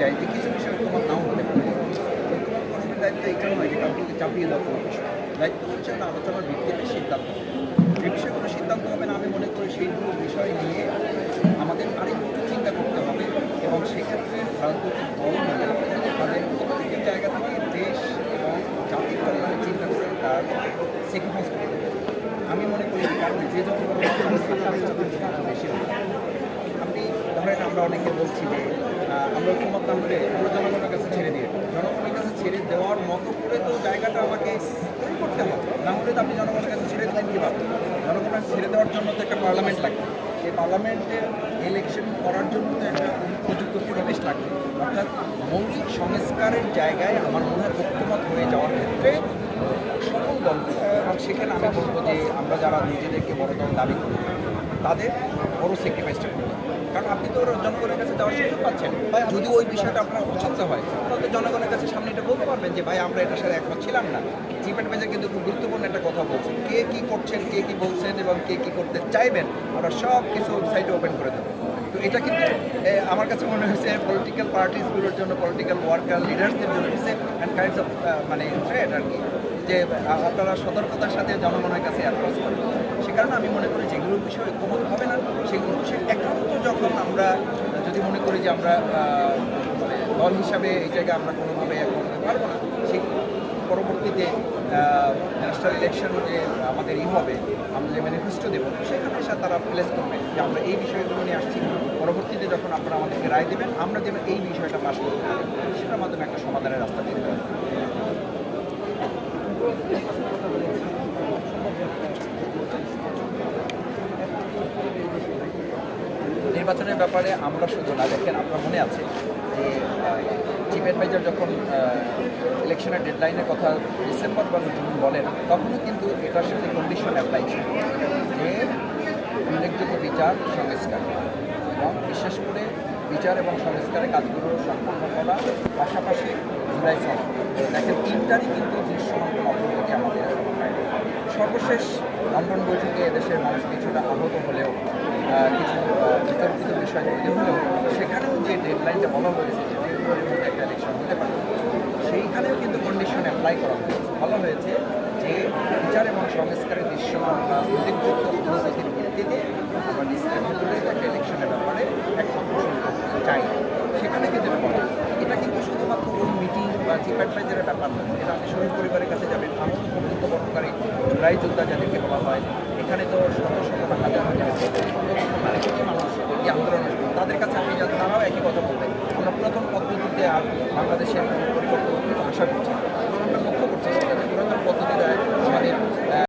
যায় যে কিছু বিষয়ে ঐক্যমত নাও হতে পারে কমিটির দায়িত্ব এটা নয় যে কাউকে চাপিয়ে দেওয়া কোনো বিষয়। দায়িত্ব হচ্ছে একটা আলোচনার ভিত্তিতে সিদ্ধান্ত। যে বিষয়ে কোনো সিদ্ধান্ত হবে না, আমি মনে করি সেইগুলো বিষয় নিয়ে আমাদের আরেকটু চিন্তা করতে হবে এবং সেক্ষেত্রে রাজনৈতিক দল তাদের প্রত্যেকের জায়গা থেকে দেশ এবং জাতির কল্যাণে চিন্তা করে তার স্যাক্রিফাইস করতে আমি মনে করি এই কারণে যে যত বেশি হবে আপনি ধরেন আমরা অনেকে বলছি যে আমরা ঐক্যমত না হলে আমরা জনগণের কাছে ছেড়ে দিয়ে জনগণের কাছে ছেড়ে দেওয়ার মতো করে তো জায়গাটা আমাকে তৈরি করতে হবে। না হলে তো আপনি জনগণের কাছে ছেড়ে দিলেন কীভাবে? জনগণের ছেড়ে দেওয়ার জন্য তো একটা পার্লামেন্ট লাগবে। এই পার্লামেন্টের ইলেকশন করার জন্য তো একটা উপযুক্ত পরিবেশ লাগবে। অর্থাৎ মৌলিক সংস্কারের জায়গায় আমার মনে হয় ঐক্যমত হয়ে যাওয়ার ক্ষেত্রে সকল দল এবং সেখানে আমি বলব যে আমরা যারা নিজেদেরকে বড় দল দাবি করি তাদের বড় স্যাক্রিফাইসটা হবে। কারণ আপনি তো জনগণের কাছে যাওয়ার সুযোগ পাচ্ছেন। ভাই, যদি ওই বিষয়টা আপনার পছন্দ হয়, তাহলে জনগণের কাছে সামনে এটা বলতে পারবেন যে, ভাই, আমরা এটার সাথে একমত ছিলাম না। চিফ অ্যাডভাইজার কিন্তু খুব গুরুত্বপূর্ণ একটা কথা বলছেন। কে কি করছেন, কে কি বলছেন এবং কে কি করতে চাইবেন, আমরা সব কিছু ওয়েবসাইটে ওপেন করে দেবো। তো এটা কিন্তু আমার কাছে মনে হয়েছে পলিটিক্যাল পার্টিসগুলোর জন্য পলিটিক্যাল ওয়ার্কার লিডার্সদের জন্য হচ্ছে অ্যান্ড কাইন্ডস অফ মানে থ্রেড আর কি। যে আপনারা সতর্কতার সাথে জনগণের কাছে অ্যাপ্রোচ করেন। সে কারণে আমি মনে করি যেগুলো বিষয়ে ঐক্যমত হবে না। সেগুলো বিষয়ে একান্ত যখন আমরা, যদি মনে করি যে আমরা মানে দল হিসাবে এই জায়গায় আমরা কোনোভাবে হতে পারব না, সেই পরবর্তীতে ন্যাশনাল ইলেকশন যে আমাদের ই হবে, আমরা যে ম্যানিফেস্টো দেবো, সেখানে এসে তারা প্লেস করবে যে আমরা এই বিষয়গুলো নিয়ে আসছি। পরবর্তীতে যখন আপনারা আমাদেরকে রায় দেবেন, আমরা যেন এই বিষয়টা পাশ করতে পারি, সেটার মাধ্যমে একটা সমাধানের রাস্তা দিতে পারি। নির্বাচনের ব্যাপারে আমরা শুধু না, দেখেন আপনার মনে আছে যে চিফ অ্যাডভাইজার যখন ইলেকশনের ডেডলাইনের কথা ডিসেম্বর বা জুন বলেন, তখনও কিন্তু এটার সাথে কন্ডিশন অ্যাপ্লাই ছিল। যে উল্লেখযোগ্য বিচার সংস্কার এবং বিশেষ করে বিচার এবং সংস্কারের কাজগুলো সম্পন্ন করা, পাশাপাশি জুলাই সফর। দেখেন, তিনটারই কিন্তু দৃশ্যমান অগ্রগতি আমাদের সর্বশেষ লন্ডন বৈঠকে এদেশের মানুষ কিছুটা সেইখানেও কিন্তু কন্ডিশন অ্যাপ্লাই করা হয়েছে। বলা হয়েছে যে বিচার এবং সংস্কারের দৃশ্যমান বা উল্লেখযোগ্য অগ্রগতির ভিত্তিতে একটা ইলেকশনের ব্যাপারে একটা ঘোষণা করতে চাই। সেখানে কিন্তু বলা এটা কিন্তু শুধুমাত্র ওই মিটিং বা চিফ অ্যাডভাইজারের ব্যাপার না এটা আপনি শহীদ পরিবারের কাছে যাবেন বক্তব্য বহনকারী জুলাই যোদ্ধা যাদেরকে বলা হয়, এখানে তো শত শত হাজার হাজার বাংলাদেশের পরিবর্তন আশা করছি।